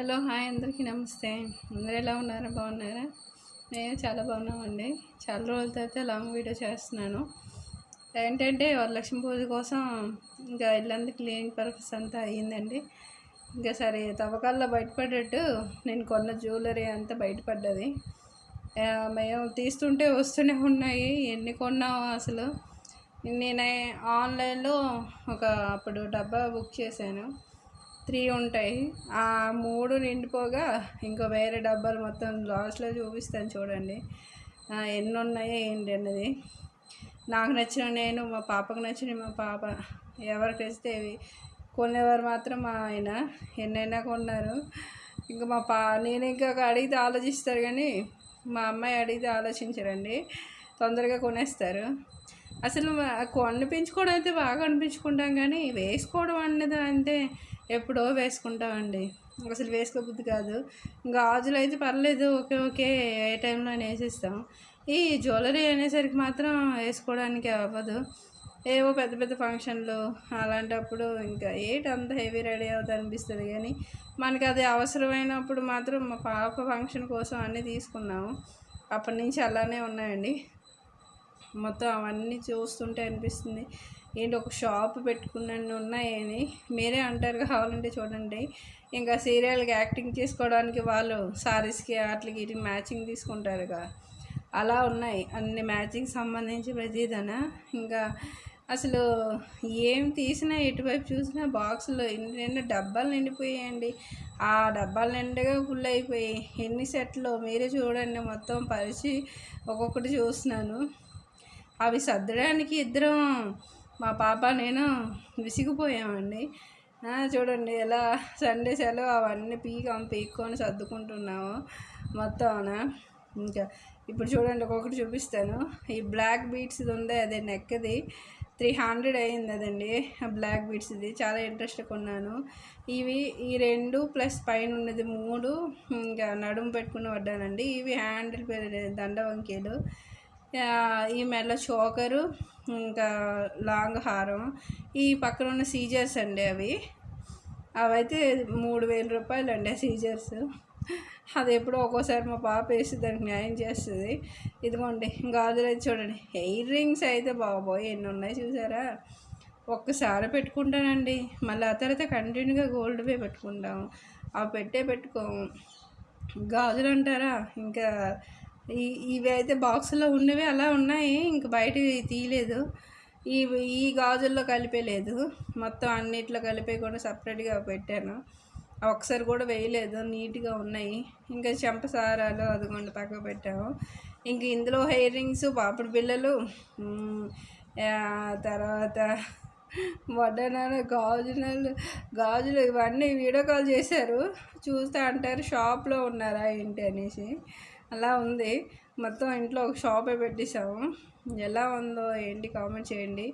Hello hi అందరికీ నమస్తే. అందరూ ఎలా ఉన్నారా? బాగున్నారా? నేను చాలా బాగున్నామండి. చాలా రోజుల తర్వాత లాంగ్ వీడియో చేస్తున్నాను. ఏంటంటే వరలక్ష్మి పూజ కోసం ఇంకా ఇల్లంతా క్లీనింగ్ పర్పస్ అంతా అయ్యిందండి. ఇంకా సరే తవ్వకాల్లో బయటపడ్డట్టు నేను కొన్న జ్యువెలరీ అంతా బయటపడ్డది. మేము తీస్తుంటే వస్తూనే ఉన్నాయి. ఎన్ని కొన్నాము అసలు? నేను ఆన్లైన్లో ఒక అప్పుడు డబ్బా బుక్ చేశాను. త్రీ ఉంటాయి. ఆ మూడు నిండిపోగా ఇంకో వేరే డబ్బాలు మొత్తం లాస్ట్లో చూపిస్తాను చూడండి. ఎన్ని ఉన్నాయో ఏంటి అన్నది. నాకు నచ్చిన నేను మా పాపకు నచ్చిన మా పాప ఎవరికి నచ్చితే కొనేవారు మాత్రం మా ఆయన ఎన్నైనా కొన్నారు. ఇంకా మా పా నేను ఇంకా అడిగితే ఆలోచిస్తారు కానీ మా అమ్మాయి అడిగితే ఆలోచించరండి. తొందరగా కొనేస్తారు. అసలు మా- కొనిపించుకోవడం అయితే బాగా అనిపించుకుంటాం కానీ వేసుకోవడం అనేది అంటే ఎప్పుడో వేసుకుంటామండి. అసలు వేసుకోబుద్ధి కాదు. గాజులు అయితే పర్లేదు ఓకే ఓకే ఏ టైంలో వేసేస్తాం ఈ జ్యువెలరీ అనేసరికి మాత్రం వేసుకోవడానికి అవ్వదు. ఏవో పెద్ద పెద్ద ఫంక్షన్లు అలాంటప్పుడు ఇంకా ఏటంత అంత హెవీ రెడీ అవుతుంది అనిపిస్తుంది కానీ మనకి అది అవసరమైనప్పుడు మాత్రం మా పాప ఫంక్షన్ కోసం అన్నీ తీసుకున్నాము. అప్పటి నుంచి అలానే ఉన్నాయండి. మొత్తం అవన్నీ చూస్తుంటే అనిపిస్తుంది. ఏంటి ఒక షాప్ పెట్టుకున్నన్ని ఉన్నాయని? మీరే అంటారు కావాలంటే చూడండి. ఇంకా సీరియల్కి యాక్టింగ్ చేసుకోవడానికి వాళ్ళు సారీస్కి వాటికి వీటికి మ్యాచింగ్ తీసుకుంటారు కదా అలా ఉన్నాయి. అన్ని మ్యాచింగ్ సంబంధించి ప్రతిదన? ఇంకా అసలు ఏం తీసినా ఎటువైపు చూసినా బాక్స్లో ఎన్ని నిండా డబ్బాలు నిండిపోయాయండి. ఆ డబ్బాలు నిండుగా ఫుల్ అయిపోయి ఎన్ని సెట్లు? మీరే చూడండి. మొత్తం పరిచి ఒక్కొక్కటి చూస్తున్నాను. అవి సర్దడానికి ఇద్దరం మా పాప నేను విసిగిపోయామండి. చూడండి ఎలా సండే సెలవు అవన్నీ పీకం పీక్కొని సర్దుకుంటున్నాము మొత్తం. ఇంకా ఇప్పుడు చూడండి ఒక్కొక్కటి చూపిస్తాను. ఈ బ్లాక్ బీట్స్ది ఉంది అదే నెక్ది త్రీ హండ్రెడ్ అయింది అదండి బ్లాక్ బీట్స్ ఇది. చాలా ఇంట్రెస్ట్ కొన్నాను. ఇవి ఈ రెండు ప్లస్ పైన ఉన్నది మూడు ఇంకా నడుము పెట్టుకుని పడ్డానండి. ఇవి హ్యాండిల్ దండ వంకీలు. ఈ మెల్ల చోకరు ఇంకా లాంగ్ హారం ఈ పక్కన ఉన్న సీజర్స్ అండి అవి. అవైతే మూడు వేల రూపాయలు అండి సీజర్స్. అది ఎప్పుడో ఒక్కోసారి మా పాప వేసి దానికి న్యాయం చేస్తుంది. ఇదిగోండి గాజులు అయితే చూడండి. హెయిర్ రింగ్స్ అయితే బాబోయ్ ఎన్ని ఉన్నాయి చూసారా? ఒక్కసారి పెట్టుకుంటానండి. మళ్ళీ ఆ తర్వాత కంటిన్యూగా గోల్డ్ పే పెట్టుకుంటాము అవి పెట్టే పెట్టుకోము గాజులు అంటారా? ఇంకా ఇవి అయితే బాక్స్లో ఉన్నవి అలా ఉన్నాయి ఇంక బయట తీయలేదు. ఈ ఈ గాజుల్లో కలిపేలేదు మొత్తం అన్నిట్లో కలిపే కూడా సపరేట్గా పెట్టాను. ఒకసారి కూడా వేయలేదు నీట్గా ఉన్నాయి. ఇంకా చెంపసారాలు అదిగోండి పక్కకు పెట్టాము. ఇంక ఇందులో హెయిర్ రింగ్స్ పాపడి పిల్లలు తర్వాత వడ్డనాలు గాజులు గాజులు ఇవన్నీ వీడియో కాల్ చేశారు. చూస్తా అంటారు షాప్లో ఉన్నారా ఏంటి అనేసి. అలా ఉంది. మొత్తం ఇంట్లో ఒక షాపే పెట్టేశాము. ఎలా ఉందో ఏంటి కామెంట్ చేయండి.